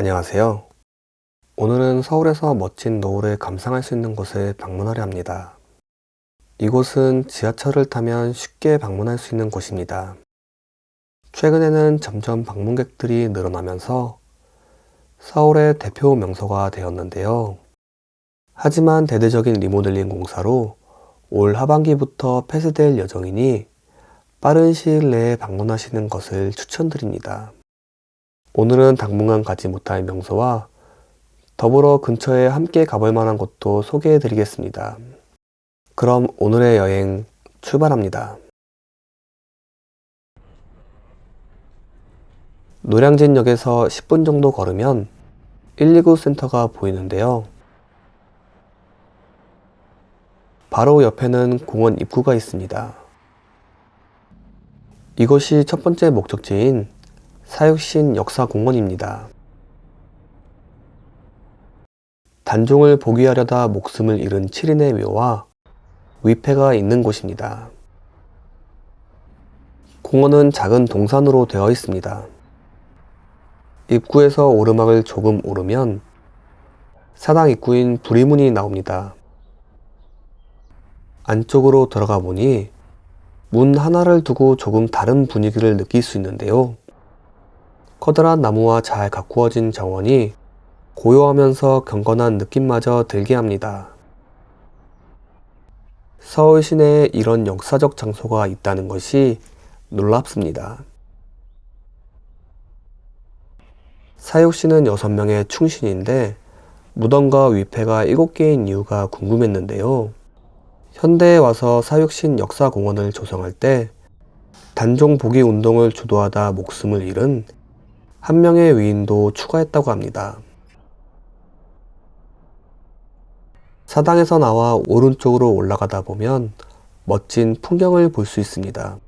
안녕하세요. 오늘은 서울에서 멋진 노을을 감상할 수 있는 곳을 방문하려 합니다. 이곳은 지하철을 타면 쉽게 방문할 수 있는 곳입니다. 최근에는 점점 방문객들이 늘어나면서 서울의 대표 명소가 되었는데요. 하지만 대대적인 리모델링 공사로 올 하반기부터 폐쇄될 예정이니 빠른 시일 내에 방문하시는 것을 추천드립니다. 오늘은 당분간 가지 못할 명소와 더불어 근처에 함께 가볼 만한 곳도 소개해 드리겠습니다. 그럼 오늘의 여행 출발합니다. 노량진역에서 10분 정도 걸으면 129 센터가 보이는데요. 바로 옆에는 공원 입구가 있습니다. 이것이 첫 번째 목적지인 사육신 역사공원입니다. 단종을 보기하려다 목숨을 잃은 7인의 묘와 위패가 있는 곳입니다. 공원은 작은 동산으로 되어 있습니다. 입구에서 오르막을 조금 오르면 사당 입구인 부리문이 나옵니다. 안쪽으로 들어가 보니 문 하나를 두고 조금 다른 분위기를 느낄 수 있는데요. 커다란 나무와 잘 가꾸어진 정원이 고요하면서 경건한 느낌마저 들게 합니다. 서울 시내에 이런 역사적 장소가 있다는 것이 놀랍습니다. 사육 씨는 6명의 충신인데 무덤과 위패가 7개인 이유가 궁금했는데요. 현대에 와서 사육신 역사공원을 조성할 때 단종 보기 운동을 주도하다 목숨을 잃은 한 명의 위인도 추가했다고 합니다. 사당에서 나와 오른쪽으로 올라가다 보면 멋진 풍경을 볼 수 있습니다.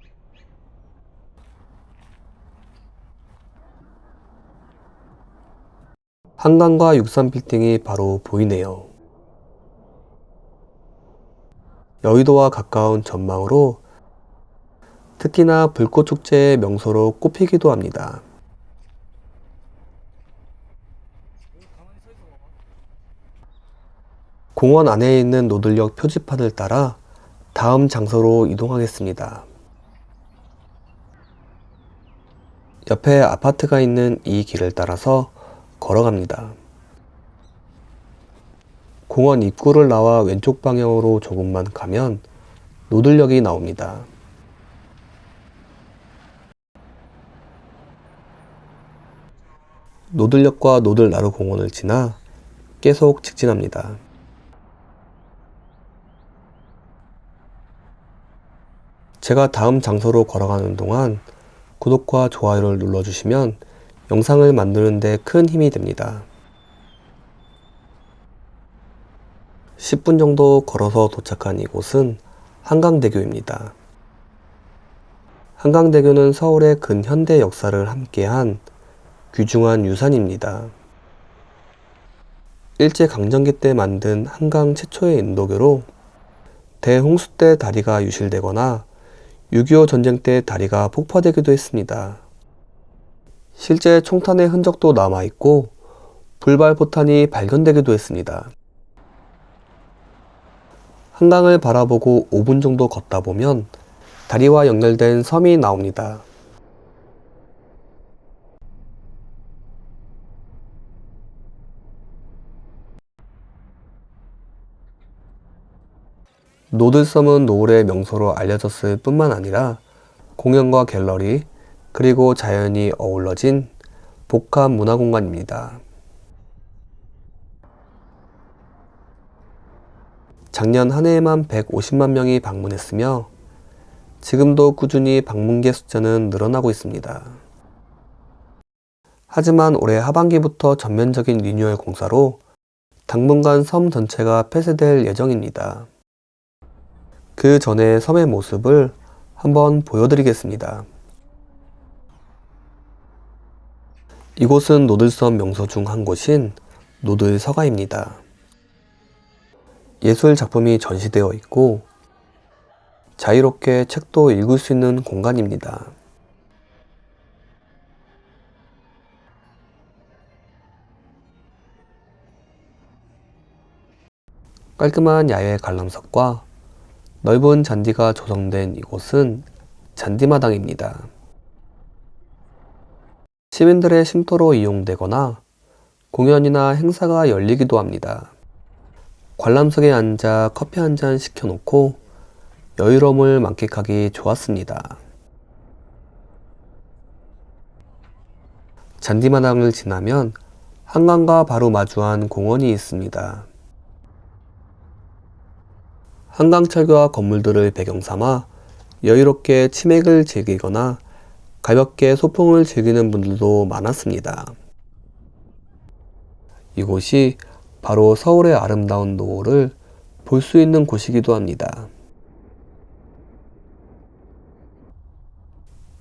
한강과 63빌딩이 바로 보이네요. 여의도와 가까운 전망으로 특히나 불꽃축제의 명소로 꼽히기도 합니다. 공원 안에 있는 노들역 표지판을 따라 다음 장소로 이동하겠습니다. 옆에 아파트가 있는 이 길을 따라서 걸어갑니다. 공원 입구를 나와 왼쪽 방향으로 조금만 가면 노들역이 나옵니다. 노들역과 노들나루 공원을 지나 계속 직진합니다. 제가 다음 장소로 걸어가는 동안 구독과 좋아요를 눌러주시면 영상을 만드는데 큰 힘이 됩니다. 10분 정도 걸어서 도착한 이곳은 한강대교입니다. 한강대교는 서울의 근현대 역사를 함께한 귀중한 유산입니다. 일제강점기 때 만든 한강 최초의 인도교로 대홍수 때 다리가 유실되거나 6.25 전쟁 때 다리가 폭파되기도 했습니다. 실제 총탄의 흔적도 남아있고 불발 포탄이 발견되기도 했습니다. 한강을 바라보고 5분 정도 걷다 보면 다리와 연결된 섬이 나옵니다. 노들섬은 노을의 명소로 알려졌을 뿐만 아니라 공연과 갤러리, 그리고 자연이 어우러진 복합 문화공간입니다. 작년 한 해에만 150만 명이 방문했으며 지금도 꾸준히 방문객 숫자는 늘어나고 있습니다. 하지만 올해 하반기부터 전면적인 리뉴얼 공사로 당분간 섬 전체가 폐쇄될 예정입니다. 그 전에 섬의 모습을 한번 보여드리겠습니다. 이곳은 노들섬 명소 중 한 곳인 노들서가입니다. 예술 작품이 전시되어 있고 자유롭게 책도 읽을 수 있는 공간입니다. 깔끔한 야외 관람석과 넓은 잔디가 조성된 이곳은 잔디마당입니다. 시민들의 쉼터로 이용되거나 공연이나 행사가 열리기도 합니다. 관람석에 앉아 커피 한 잔 시켜놓고 여유로움을 만끽하기 좋았습니다. 잔디마당을 지나면 한강과 바로 마주한 공원이 있습니다. 한강철교와 건물들을 배경 삼아 여유롭게 치맥을 즐기거나 가볍게 소풍을 즐기는 분들도 많았습니다. 이곳이 바로 서울의 아름다운 노을을 볼 수 있는 곳이기도 합니다.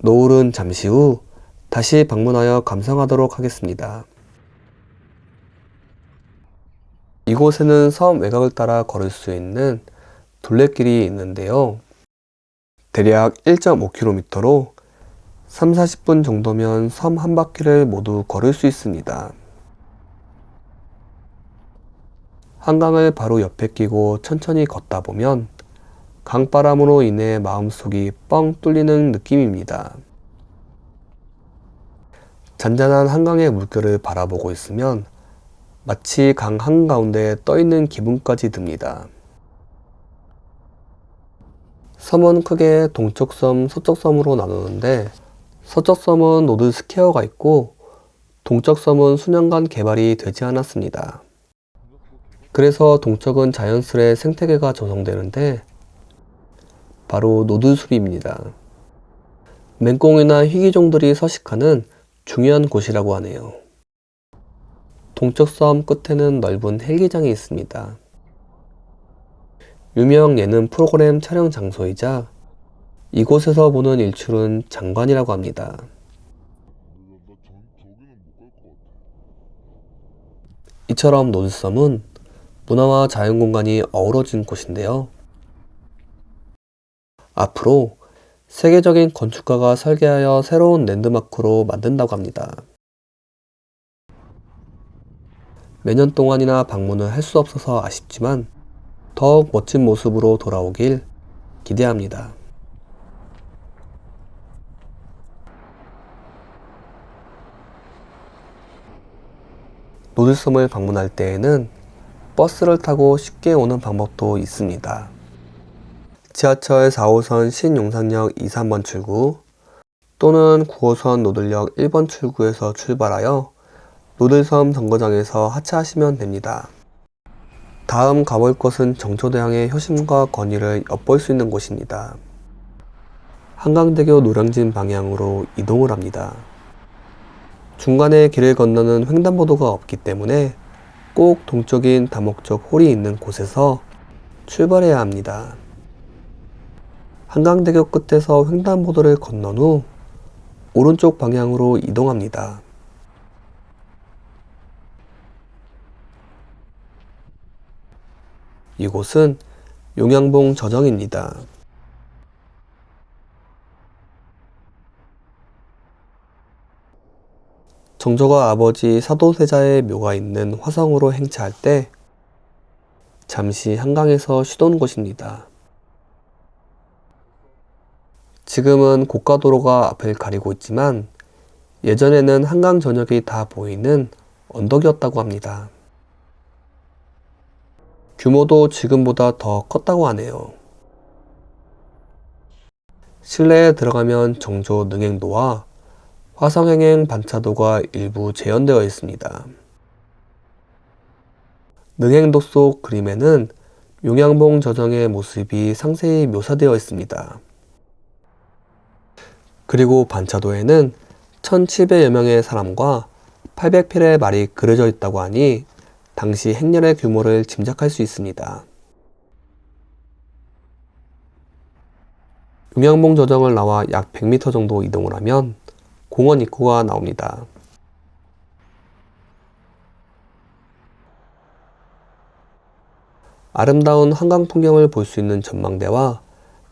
노을은 잠시 후 다시 방문하여 감상하도록 하겠습니다. 이곳에는 섬 외곽을 따라 걸을 수 있는 둘레길이 있는데요. 대략 1.5km로 3, 40분 정도면 섬 한 바퀴를 모두 걸을 수 있습니다. 한강을 바로 옆에 끼고 천천히 걷다 보면 강바람으로 인해 마음속이 뻥 뚫리는 느낌입니다. 잔잔한 한강의 물결을 바라보고 있으면 마치 강 한가운데 떠있는 기분까지 듭니다. 섬은 크게 동쪽섬, 서쪽섬으로 나누는데 서쪽섬은 노드 스퀘어가 있고 동쪽섬은 수년간 개발이 되지 않았습니다. 그래서 동쪽은 자연스레 생태계가 조성되는데 바로 노드숲입니다. 맹꽁이나 희귀종들이 서식하는 중요한 곳이라고 하네요. 동쪽 섬 끝에는 넓은 헬기장이 있습니다. 유명 예능 프로그램 촬영 장소이자 이곳에서 보는 일출은 장관이라고 합니다. 이처럼 노드섬은 문화와 자연공간이 어우러진 곳인데요. 앞으로 세계적인 건축가가 설계하여 새로운 랜드마크로 만든다고 합니다. 매년 동안이나 방문을 할 수 없어서 아쉽지만 더욱 멋진 모습으로 돌아오길 기대합니다. 노들섬을 방문할 때에는 버스를 타고 쉽게 오는 방법도 있습니다. 지하철 4호선 신용산역 2, 3번 출구 또는 9호선 노들역 1번 출구에서 출발하여 노들섬 정거장에서 하차하시면 됩니다. 다음 가볼 곳은 정초대왕의 효심과 권위를 엿볼 수 있는 곳입니다. 한강대교 노량진 방향으로 이동을 합니다. 중간에 길을 건너는 횡단보도가 없기 때문에 꼭 동쪽인 다목적 홀이 있는 곳에서 출발해야 합니다. 한강대교 끝에서 횡단보도를 건넌 후 오른쪽 방향으로 이동합니다. 이곳은 용양봉 저정입니다. 정조가 아버지 사도세자의 묘가 있는 화성으로 행차할 때 잠시 한강에서 쉬던 곳입니다. 지금은 고가도로가 앞을 가리고 있지만 예전에는 한강 전역이 다 보이는 언덕이었다고 합니다. 규모도 지금보다 더 컸다고 하네요. 실내에 들어가면 정조 능행도와 화성행행 반차도가 일부 재현되어 있습니다. 능행도 속 그림에는 용양봉 저정의 모습이 상세히 묘사되어 있습니다. 그리고 반차도에는 1700여 명의 사람과 800필의 말이 그려져 있다고 하니 당시 행렬의 규모를 짐작할 수 있습니다. 용양봉 저정을 나와 약 100m 정도 이동을 하면 공원 입구가 나옵니다. 아름다운 한강 풍경을 볼 수 있는 전망대와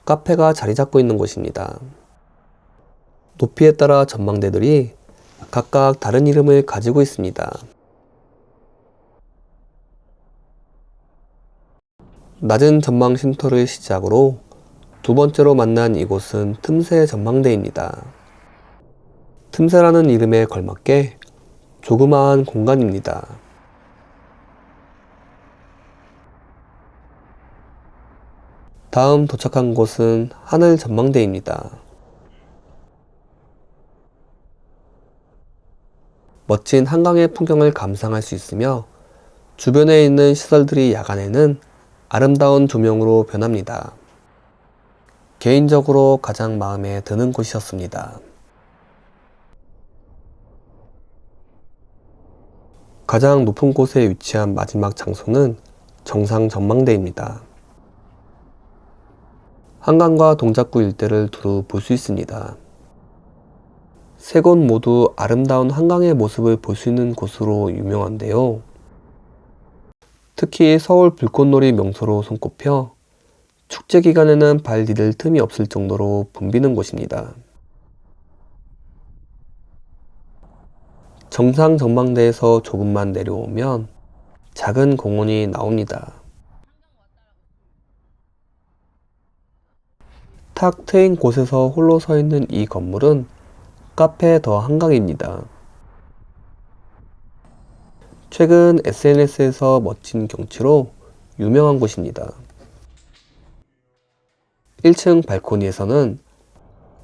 카페가 자리 잡고 있는 곳입니다. 높이에 따라 전망대들이 각각 다른 이름을 가지고 있습니다. 낮은 전망 쉼터를 시작으로 두 번째로 만난 이곳은 틈새 전망대입니다. 틈새라는 이름에 걸맞게 조그마한 공간입니다. 다음 도착한 곳은 하늘 전망대입니다. 멋진 한강의 풍경을 감상할 수 있으며 주변에 있는 시설들이 야간에는 아름다운 조명으로 변합니다. 개인적으로 가장 마음에 드는 곳이었습니다. 가장 높은 곳에 위치한 마지막 장소는 정상 전망대입니다. 한강과 동작구 일대를 두루 볼 수 있습니다. 세 곳 모두 아름다운 한강의 모습을 볼 수 있는 곳으로 유명한데요. 특히 서울 불꽃놀이 명소로 손꼽혀 축제 기간에는 발 디딜 틈이 없을 정도로 붐비는 곳입니다. 정상 전망대에서 조금만 내려오면 작은 공원이 나옵니다. 탁 트인 곳에서 홀로 서 있는 이 건물은 카페 더 한강입니다. 최근 SNS에서 멋진 경치로 유명한 곳입니다. 1층 발코니에서는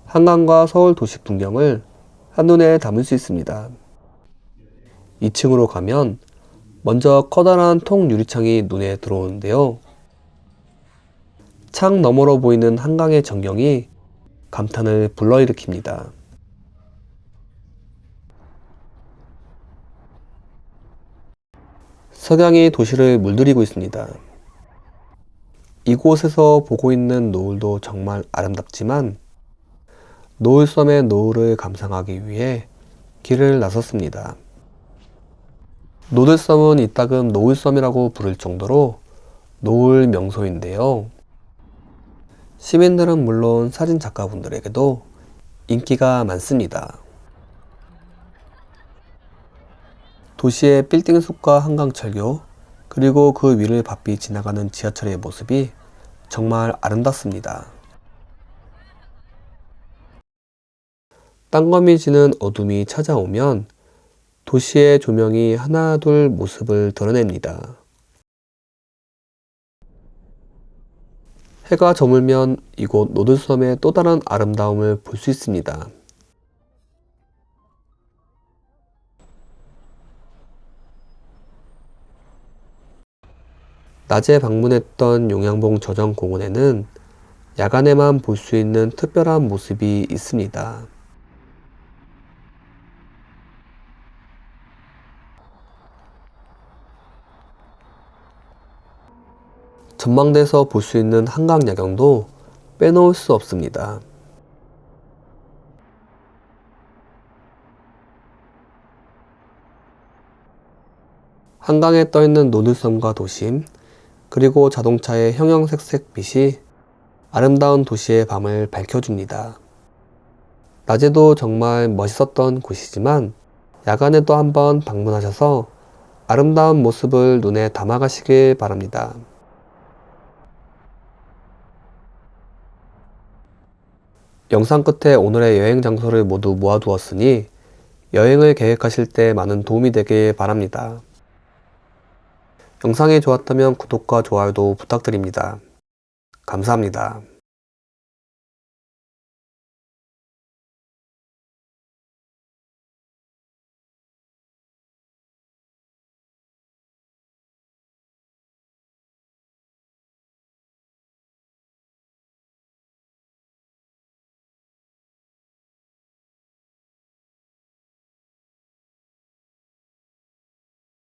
한강과 서울 도시 풍경을 한눈에 담을 수 있습니다. 2층으로 가면 먼저 커다란 통 유리창이 눈에 들어오는데요. 창 너머로 보이는 한강의 전경이 감탄을 불러일으킵니다. 석양이 도시를 물들이고 있습니다. 이곳에서 보고 있는 노을도 정말 아름답지만 노을섬의 노을을 감상하기 위해 길을 나섰습니다. 노들섬은 이따금 노을섬이라고 부를 정도로 노을 명소인데요. 시민들은 물론 사진 작가분들에게도 인기가 많습니다. 도시의 빌딩 숲과 한강철교, 그리고 그 위를 바삐 지나가는 지하철의 모습이 정말 아름답습니다. 땅거미 지는 어둠이 찾아오면 도시의 조명이 하나둘 모습을 드러냅니다. 해가 저물면 이곳 노들섬의 또 다른 아름다움을 볼 수 있습니다. 낮에 방문했던 용양봉 저전공원에는 야간에만 볼 수 있는 특별한 모습이 있습니다. 전망대에서 볼 수 있는 한강 야경도 빼놓을 수 없습니다. 한강에 떠있는 노들섬과 도심, 그리고 자동차의 형형색색 빛이 아름다운 도시의 밤을 밝혀줍니다. 낮에도 정말 멋있었던 곳이지만 야간에도 한번 방문하셔서 아름다운 모습을 눈에 담아가시길 바랍니다. 영상 끝에 오늘의 여행 장소를 모두 모아두었으니 여행을 계획하실 때 많은 도움이 되길 바랍니다. 영상이 좋았다면 구독과 좋아요도 부탁드립니다. 감사합니다.